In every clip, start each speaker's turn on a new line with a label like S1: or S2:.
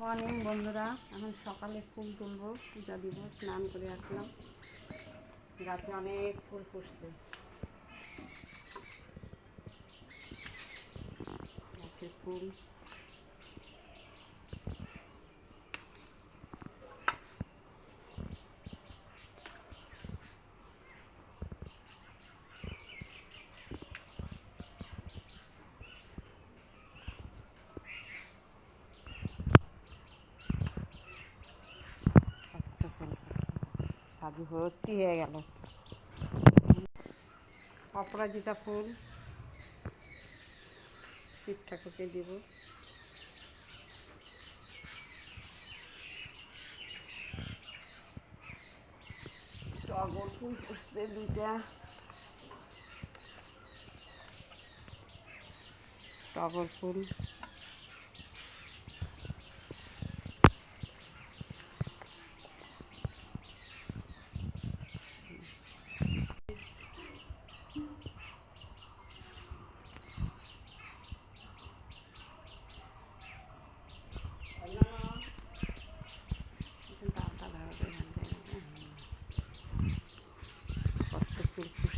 S1: Morning, বন্ধুরা। এখন সকালে ফুল তুলবো, পূজা দিব, স্নান করে আসলাম। গাছে অনেক ফুল ফুটছে। গাছের ফুল একটা ফুল সাজু ভর্তি হয়ে গেল? অপরাজিতা ফুল। শিব ঠাকুরকে দিব। টগর ফুল ফুটছে দুইটা। টগর ফুল।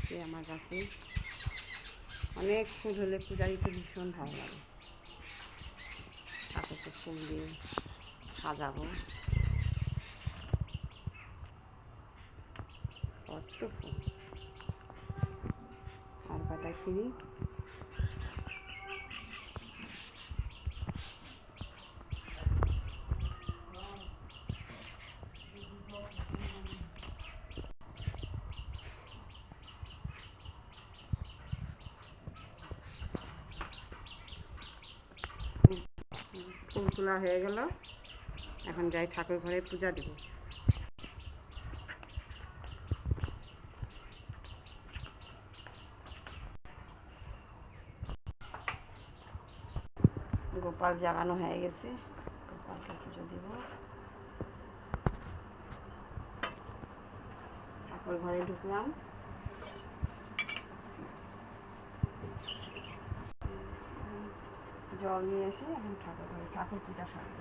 S1: ফুটছে আমার কাছে। অনেক ফুল হলে পূজারিতে ভীষণ ভালো লাগে। ঠাকুরকে ফুল দিয়ে সাজাবো। কত ফুল। আর পাতা সিঁড়ি? ফুল তোলা হয়ে গেল। এখন যাই ঠাকুর ঘরে পূজা দেব। গোপাল জাগানো হয়ে গেছে। গোপালকে পুজো দেব। ঠাকুর ঘরে ঢুকলাম। জল নিয়ে এসে এখন ঠাকুর ঘরে ঠাকুর পূজা সারবো।